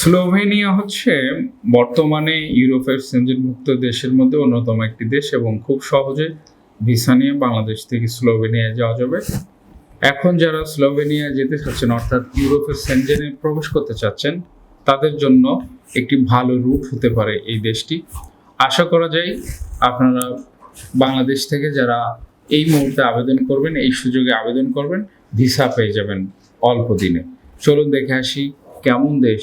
Slovenia হচ্ছে বর্তমানে ইউরোপের সেঞ্জনভুক্ত দেশের মধ্যে অন্যতম একটি দেশ এবং খুব সহজে ভিসা নিয়ে বাংলাদেশ থেকে স্লোভেনিয়া যাওয়া যাবে। এখন যারা স্লোভেনিয়া যেতে চাচ্ছেন, অর্থাৎ ইউরোপের সেঞ্জেনে প্রবেশ করতে চাচ্ছেন, তাদের জন্য একটি ভালো রুট হতে পারে এই দেশটি। আশা করা যায় আপনারা বাংলাদেশ থেকে যারা এই মুহূর্তে আবেদন করবেন, এই সুযোগে আবেদন করবেন, ভিসা পেয়ে যাবেন অল্প দিনে। চলুন দেখে আসি কেমন দেশ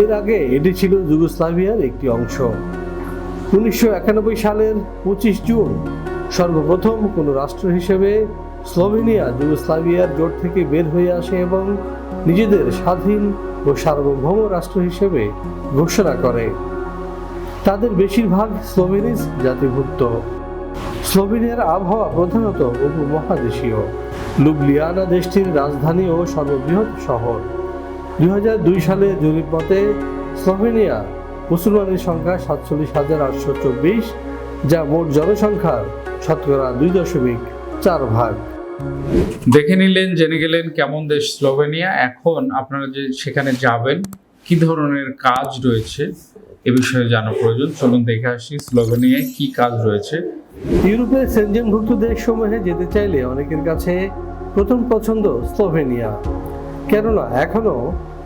এর আগে এটি ছিল যুগোস্লাভিয়ার একটি অংশ। উনিশশো একানব্বই সালের পঁচিশ জুন সর্বপ্রথম কোনো রাষ্ট্র হিসেবে স্লোভেনিয়া, যুগোস্লাভিয়ার জোট থেকে বের হয়ে আসে এবং নিজেদের স্বাধীন ও সার্বভৌম রাষ্ট্র হিসেবে ঘোষণা করে। তাদের বেশিরভাগ স্লোভেনিস জাতিভুক্ত। স্লোভেনিয়ার আবহাওয়া প্রধানত উপমহাদেশীয়। লুবলিয়ানা দেশটির রাজধানী ও সর্ববৃহৎ শহর। দুই হাজার দুই সালে জরিপ মতে স্লোভেনিয়া মুসলমানের সংখ্যা সাতচল্লিশ হাজার আটশো চব্বিশ যা মোট জনসংখ্যার শতকরা দুই দশমিক চার ভাগ। দেখে নিলেন জেনে গেলেন কেমন দেশ স্লোভেনিয়া। এখন আপনারা যে সেখানে যাবেন কি ধরনের কাজ রয়েছে এ বিষয়ে জানা প্রয়োজন। চলুন দেখে আসি স্লোভেনিয়ায় কি কাজ রয়েছে। ইউরোপের সেনজেনভুক্ত দেশসমূহে যেতে চাইলে অনেকের কাছে প্রথম পছন্দ স্লোভেনিয়া। কেননা এখনও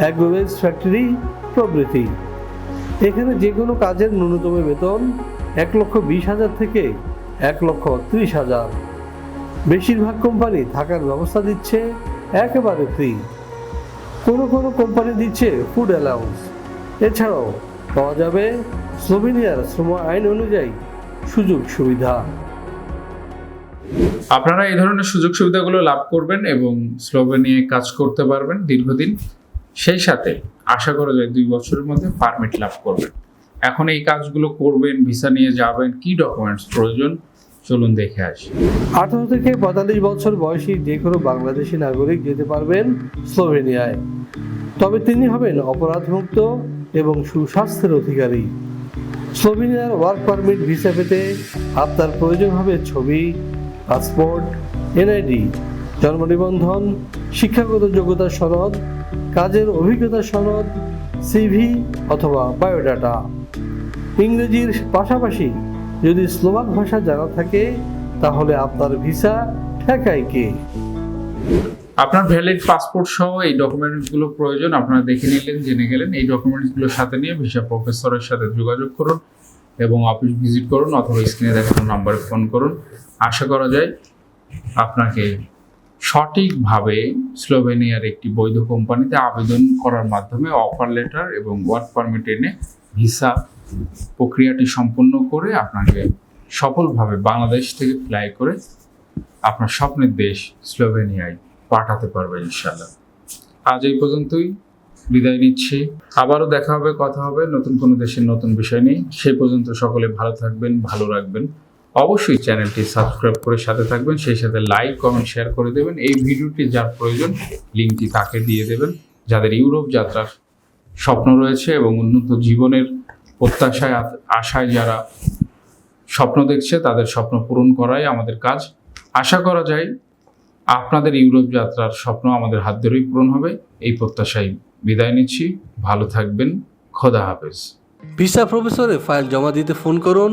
অ্যাগ্রোভেজ ফ্যাক্টরি প্রভৃতি। এখানে যে কোনো কাজের ন্যূনতম বেতন এক লক্ষ বিশ হাজার থেকে এক লক্ষ ত্রিশ হাজার। বেশিরভাগ কোম্পানি থাকার ব্যবস্থা দিচ্ছে একেবারে ফ্রি কোনো কোনো কোম্পানি দিচ্ছে ফুড অ্যালাউন্স এছাড়াও পাওয়া যাবে স্লোভেনিয়ার শ্রম আইন অনুযায়ী সুযোগ সুবিধা। আপনারা এই ধরনের সুযোগ সুবিধাগুলো লাভ করবেন এবং স্লোভেনিয়ায় কাজ করতে পারবেন দীর্ঘদিন। সেই সাথে আশা করা যায় দুই বছরের মধ্যে পারমিট লাভ করবেন। এখন এই কাজগুলো করবেন ভিসা নিয়ে যাবেন, কি ডকুমেন্টস প্রয়োজন? চলুন দেখে আসি। আঠারো থেকে পঁয়তাল্লিশ বছর বয়সী যে কোনো বাংলাদেশি নাগরিক যেতে পারবেন স্লোভেনিয়ায়। তবে তিনি হবেন অপরাধমুক্ত এবং সুস্বাস্থ্যের অধিকারী। স্লোভেনিয়ার ওয়ার্ক পারমিট ভিসা পেতে আপনার প্রয়োজন হবে ছবি পাসপোর্ট এনআইডি জন্ম নিবন্ধন, শিক্ষাগত যোগ্যতা সনদ কাজের অভিজ্ঞতা সনদ সিভি অথবা বায়োডাটা। ইংরেজির পাশাপাশি যদি স্লোভাক ভাষা জানা থাকে, তাহলে আপনার ভিসা ঠেকায় কে? আপনার ভ্যালিড পাসপোর্ট সহ এই ডকুমেন্টসগুলো প্রয়োজন, আপনারা দেখে নিলেন, জেনে গেলেন, এই ডকুমেন্টসগুলো সাথে নিয়ে ভিসা প্রফেসরের সাথে যোগাযোগ করুন এবং অফিস ভিজিট করুন অথবা স্ক্রিনে দেখানো নাম্বারে ফোন করুন। আশা করা যায় আপনাকে সঠিকভাবে স্লোভেনিয়ার একটি বৈধ কোম্পানিতে আবেদন করার মাধ্যমে অফার লেটার এবং ওয়ার্ক পারমিট এনে ভিসা প্রক্রিয়াটি সম্পূর্ণ করে আপনাকে সফলভাবে বাংলাদেশ থেকে ফ্লাই করে আপনার স্বপ্নের দেশ স্লোভেনিয়ায় পাঠাতে পারবে ইনশাল্লাহ আজ এই পর্যন্তই, বিদায় নিচ্ছি। আবারও দেখা হবে, কথা হবে, নতুন কোনো দেশের নতুন বিষয় নিয়ে। সেই পর্যন্ত সকলে ভালো থাকবেন, ভালো রাখবেন। অবশ্যই চ্যানেলটি সাবস্ক্রাইব করে সাথে থাকবেন, সেই সাথে লাইক কমেন্ট শেয়ার করে দেবেন। এই ভিডিওটি যার প্রয়োজন, লিঙ্কটি তাকে দিয়ে দেবেন। যাদের ইউরোপ যাত্রার স্বপ্ন রয়েছে এবং উন্নত জীবনের প্রত্যাশায় আশায় যারা স্বপ্ন দেখছে, তাদের স্বপ্ন পূরণ করাই আমাদের কাজ। আশা করা যায়, আপনাদের ইউরোপ যাত্রার স্বপ্ন আমাদের হাত ধরেই পূরণ হবে। এই প্রত্যাশায় বিদায় নিচ্ছি। ভালো থাকবেন। খোদা হাফেজ। ভিসা প্রফেসরে ফাইল জমা দিতে ফোন করুন।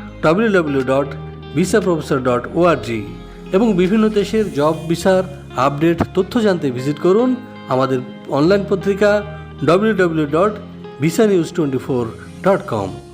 www.visaprofessor.org এবং বিভিন্ন দেশের জব ভিসার আপডেট তথ্য জানতে ভিজিট করুন আমাদের অনলাইন পত্রিকা www.visanews24.com